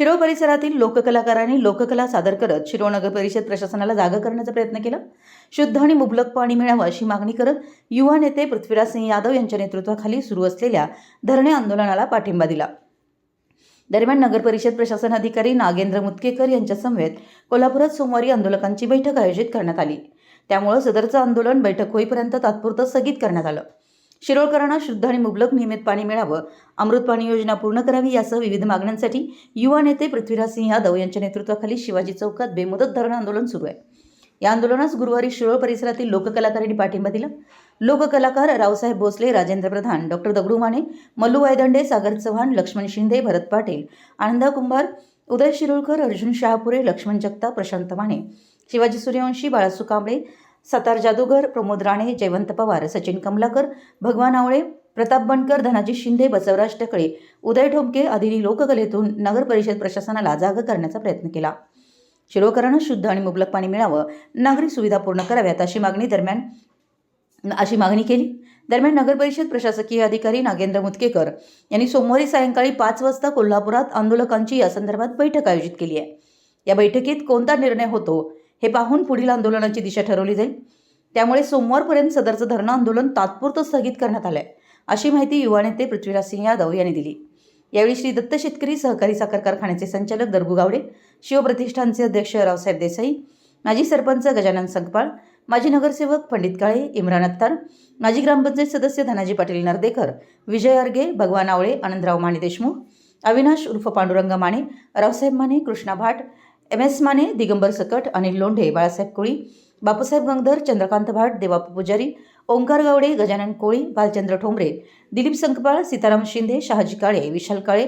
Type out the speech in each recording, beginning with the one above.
शिरोळ परिसरातील लोककलाकारांनी लोककला सादर करत शिरोळ नगर परिषद प्रशासनाला जागा करण्याचा प्रयत्न केला. शुद्ध आणि मुबलक पाणी मिळावं अशी मागणी करत युवा नेते पृथ्वीराज सिंह यादव यांच्या नेतृत्वाखाली सुरू असलेल्या धरणे आंदोलनाला पाठिंबा दिला. दरम्यान नगर परिषद प्रशासन अधिकारी नागेंद्र मुतकेकर यांच्यासमवेत कोल्हापुरात सोमवारी आंदोलकांची बैठक आयोजित करण्यात आली. त्यामुळे सदरचं आंदोलन बैठक होईपर्यंत तात्पुरतं स्थगित करण्यात आलं. शिरोळकरांना शुद्ध आणि मुबलक नियमित पाणी मिळावं. अमृत पाणी योजना पूर्ण करावी यासह विविध मागण्यांसाठी युवा नेते पृथ्वीराज सिंह यादव यांच्या नेतृत्वाखाली शिवाजी चौकात बेमुदत धरण आंदोलन सुरू आहे. या आंदोलनास गुरुवारी शिरोळ परिसरातील लोककलाकारांनी पाठिंबा दिला. लोककलाकार रावसाहेब भोसले राजेंद्र प्रधान डॉक्टर दगडू माने मल्लू वायदंडे सागर चव्हाण लक्ष्मण शिंदे भरत पाटील आनंदा कुंभार उदय शिरोळकर अर्जुन शहापुरे लक्ष्मण जगताप प्रशांत माने शिवाजी सूर्यवंशी बाळासू कांबळे सतार जादूगर प्रमोद राणे जयवंत पवार सचिन कमलाकर भगवान आवळे प्रताप बनकर धनाजी शिंदे बसवराज टकळे उदय ठोमके आदींनी लोककलेतून नगर परिषद प्रशासनाला जागा करण्याचा प्रयत्न केला. शिरोकरांना शुद्ध आणि मुबलक पाणी मिळावं नागरिक सुविधा पूर्ण कराव्यात अशी मागणी दरम्यान अशी मागणी केली. दरम्यान नगर परिषद प्रशासकीय अधिकारी नागेंद्र मुतकेकर यांनी सोमवारी सायंकाळी पाच वाजता कोल्हापुरात आंदोलकांची या संदर्भात बैठक आयोजित केली आहे. या बैठकीत कोणता निर्णय होतो हे पाहून पुढील आंदोलनाची दिशा ठरवली जाईल. त्यामुळे सोमवारपर्यंत सदरचं धरणं आंदोलन तात्पुरतं स्थगित करण्यात आलंय अशी माहिती युवा नेते पृथ्वीराज सिंह यादव यांनी दिली. यावेळी श्री दत्त शेतकरी सहकारी साखर कारखान्याचे संचालक दर्गू गावडे शिवप्रतिष्ठानचे अध्यक्ष रावसाहेब देसाई माजी सरपंच गजानन संकपाळ माजी नगरसेवक पंडित काळे इम्रान अत्तार माजी ग्रामपंचायत सदस्य धनाजी पाटील नर्देकर विजय अर्गे भगवान आवळे आनंदराव माने देशमुख अविनाश उर्फ पांडुरंग माने रावसाहेब माने कृष्णा भाट एम एस माने दिगंबर सकट अनिल लोंढे बाळासाहेब कोळी बापूसाहेब गंगधर चंद्रकांत भाट देवापू पुजारी ओंकार गावडे गजानन कोळी भालचंद्र ठोंबरे दिलीप संकपाळ सीताराम शिंदे शहाजी काळे विशाल काळे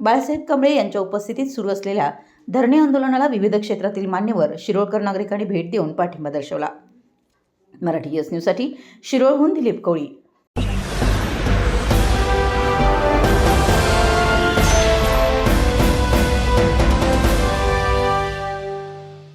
बाळासाहेब कांबळे यांच्या उपस्थितीत सुरू असलेल्या धरणे आंदोलनाला विविध क्षेत्रातील मान्यवर शिरोळकर नागरिकांनी भेट देऊन पाठिंबा दर्शवला. मराठी यस न्यूजसाठी शिरोळहून दिलीप कोळी.